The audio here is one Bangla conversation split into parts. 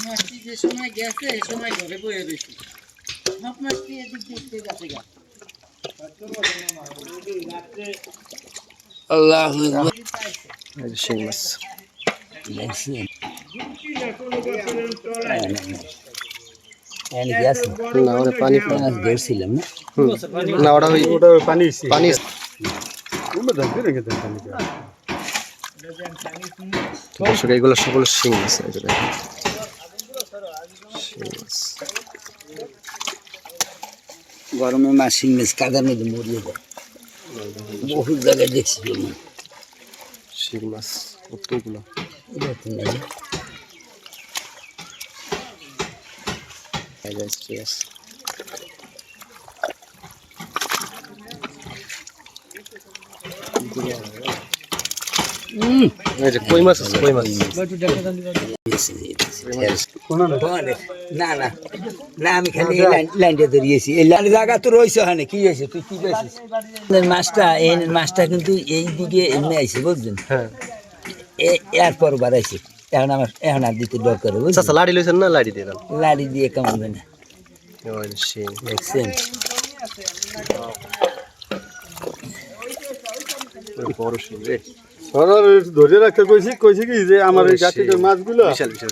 মাছটি যে সময় গেছে এ সময় ঘরে বয়ে রয়েছে সব মাছটি এদিক দেখতে গেছে গা। আল্লাহ। এই মাছ আছে না পানি না। ওই ওটা পানি পানি দর্শক এইগুলো সকল শিং মাছ এই যে দেখেন। শিং মাছ গরমে মাছ শিং মাছ কাদার মধ্যে মরিয়ে যায় বহু জায়গায় দেখছি আমি। শিং মাছ কতগুলো এটা তো নেই। এই যে ঠিক আছে হুম, এই যে কই মাছ আছে কই মাছ বেশি দিয়েছি। বলে, না। না না আমি খালি লাইনটা ধরিয়েছি এই লাইন জায়গা তো রয়েছে ওখানে কি হয়েছে তুই কি পেয়েছিস মাছটা এই মাছটা কিন্তু এই দিকে এমনি আইছে বুঝলেন? হ্যাঁ। এরপর বাড়াইছে এখন আমার এখন আর দিতে দরকার বুঝলেন? লাড়ি লইছেন না লাড়ি দিয়ে লাড়ি দিয়ে কামাবে না দেখছেন? বড় সরার ধরে রাখতে কইছি কইছি কি যে আমার এই জাতির মাছগুলো? বিশাল বিশাল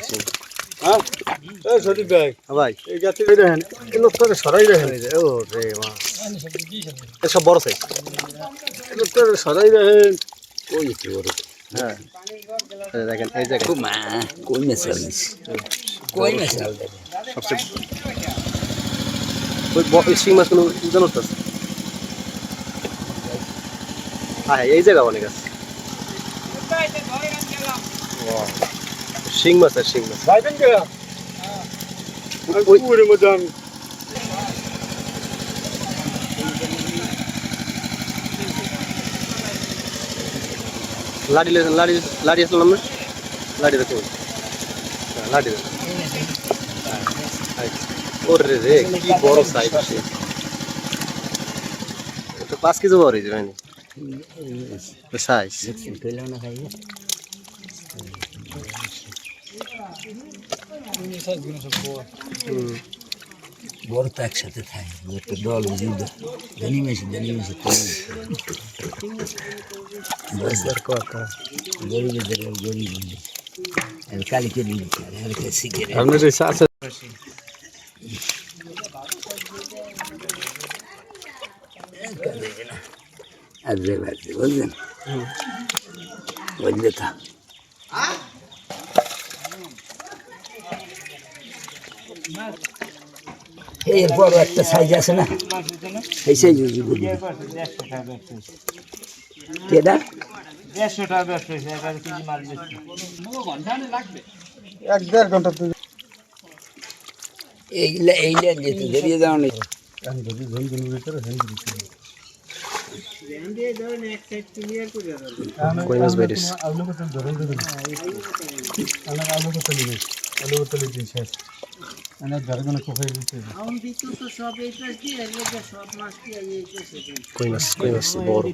হ্যাঁ? এই সঠিক ভাই। হ্যাঁ ভাই। এই দেখেন সরাই দেখেন। ও রে মা। বড় সাইজ। সরাই দেখেন। বড়। হ্যাঁ। দেখেন এই দেখেন। মা? কই কই সবচেয়ে ওই শিং আছে হ্যাঁ এই জায়গা অনেক আছে. শিং মাছ আর শিং মাছ। পুকুরের মধ্যে লাড়ি লাড়ি লাড়ি আসলো লাড়ি দেখুন লাড়ি দেখুন ওরে রে কি বড় সাইজ তো পাঁচ কেজি বড় হয়েছে হয়নি সাইজ দেখছেন পেলাম না খাইয়ে বড় তো একসাথে থাকে একটা দল যুদ্ধ ধনী মেশি ধনী মেশি বাজার কথা গরিবের গরিব আর কালকে দিচ্ছে আর সিগারেট আপনার এই আছে আজরে বাজরে বুঝলেন? বুঝলে তা এর বড় একটা সাইজ আছে না? এই সাইজ কেডা? এক দেড় ঘণ্টা তো এইগুলা এইগুলা যেতে ধরিয়ে যাও না কই মাছ বাইরিস আলু কত ধরে ধরে আলু আলু কত নিবে আলু কত নিবে শেষ মানে ধরে দিতে তো সব এই পাশ দিয়ে এর মধ্যে সব মাছটি এই পাশে কই মাছ কই মাছ বড়।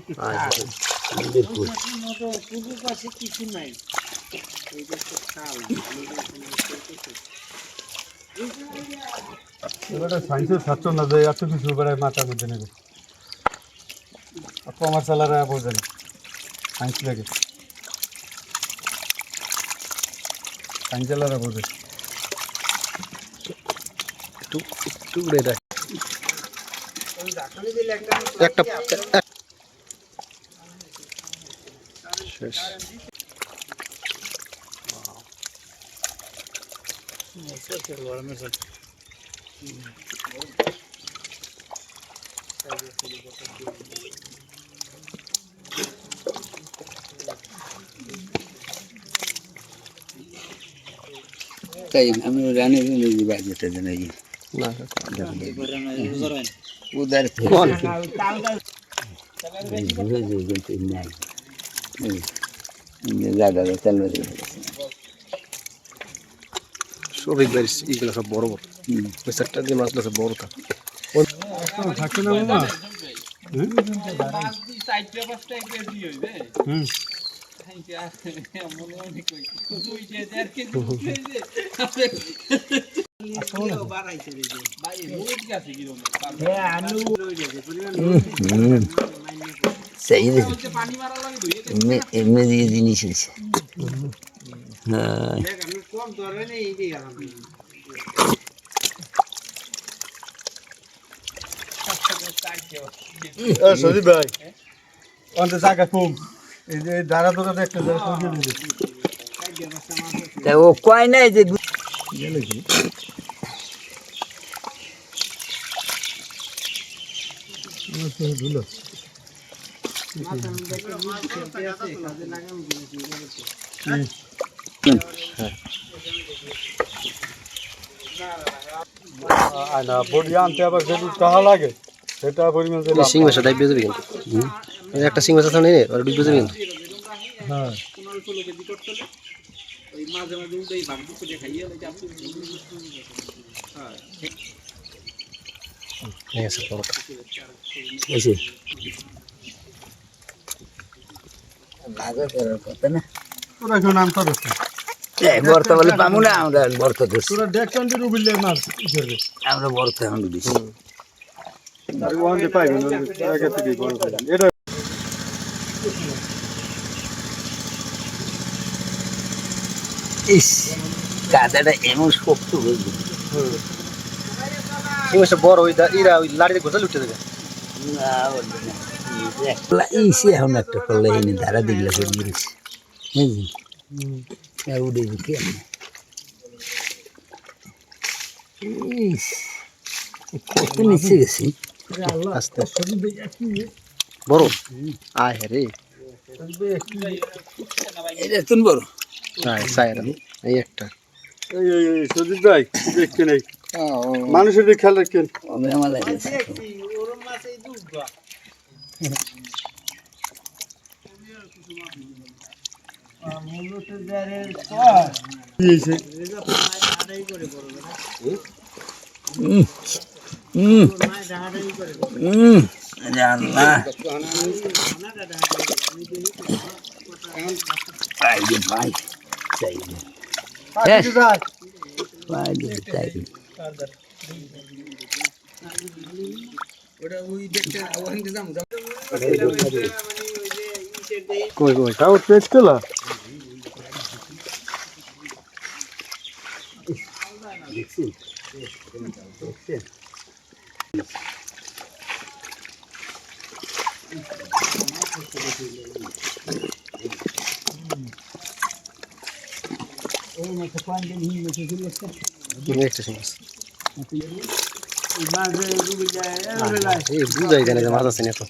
পুকুর। পাশে কিছু নাই। এইটা তো খাল এবারে সাইন্সের ছাত্র না যে এত কিছু এবারে মাথার মধ্যে নেবে। কমার্স চালারা বোঝেন সাইন্স লাগে। সাইন্স চালারা বোঝে একটু একটু উড়ে দেয় একটা এক- শেষ। তাই আমি রানে বাজেটা জানাই না উদার জায়গা তেল সবই বাইরিস এইগুলো সব বড় বড়। চারটা দিয়ে মাছগুলো সব বড় থাকে। থাকছে না এমনি দিয়ে জিনিস হয়েছে হ্যাঁ ভাই অন্তে জায়গা কম এই যে দাঁড়া দৌড়া একটা তা ও কয় নাই যে ধুলো। না বডি আনতে আবার যদি টাকা লাগে? সেটা পরিমাণ সিং মাছটা ডাইব যাবে কিন্তু। ওই একটা সিং মাছ আছে ওর ডুবে যাবে কিন্তু। হ্যাঁ। ঠিক আছে বড়টা। এসে লাগা কথা না? তোরা কেউ নাম পাবে এই বলে পামু না আমরা বর্তা ধরছি। তোরা দেখছেন যে রুবিলে মাছ আমরা বর্তা এখন দিছি ইস, কাদাটা এমন শক্ত হয়ে গেল। সিং মাছটা বড় ইরা ওই লাড়িতে ঘষা লুটে দেবে। এখন একটা করলে ধারা দিলে হয়ে গেছে। বুঝলি আর উড়ে কত নিচে গেছি। আস্তে বড়? আয় রে। এটা তুমি বড়। আয় সাইরা এই একটা। এই এই এই ভাই দেখছেন এই। মানুষের দিকে খেয়াল রাখছেন হুম হুম আল্লাহ ভাই রে ভাই চাই রে Yes. ভাই রে চাই রে কই কই তাও টেস্ট করলা একটা সিং মাছ এই বুঝাই না যে মাছ আছে না তো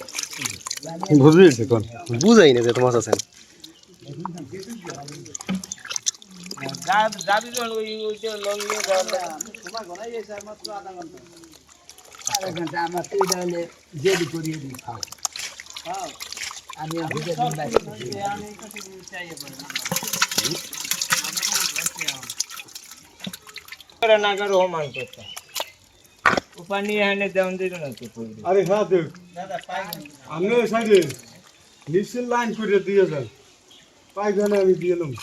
বুঝিয়েছে কোন বুঝাই না যে তো মাছ আছে না আধা ঘণ্টা আমার তো এটা হলে জেলি করিয়ে দিই খাও আমি আর ভিজে দিন বাইরে আরে হ্যাঁ দেখ আমি ওই সাইডে নিশ্চয় লাইন করে দিয়ে যান আমি দিয়ে এলাম না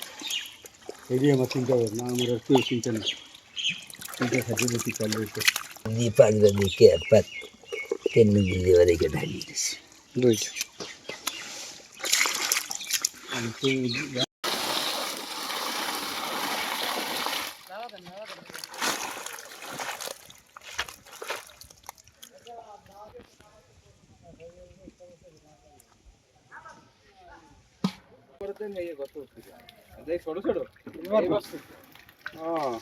এটি আমার চিন্তা ভাবনা আমার আর কেউ চিন্তা নেই। চিন্তা খাতে বেশি চাল রয়েছে দিয়ে পাঁচ বাজে কে পাত তেমনি দিয়ে রেখে ঢালিয়ে দিয়েছে। দুইটা হ্যাঁ।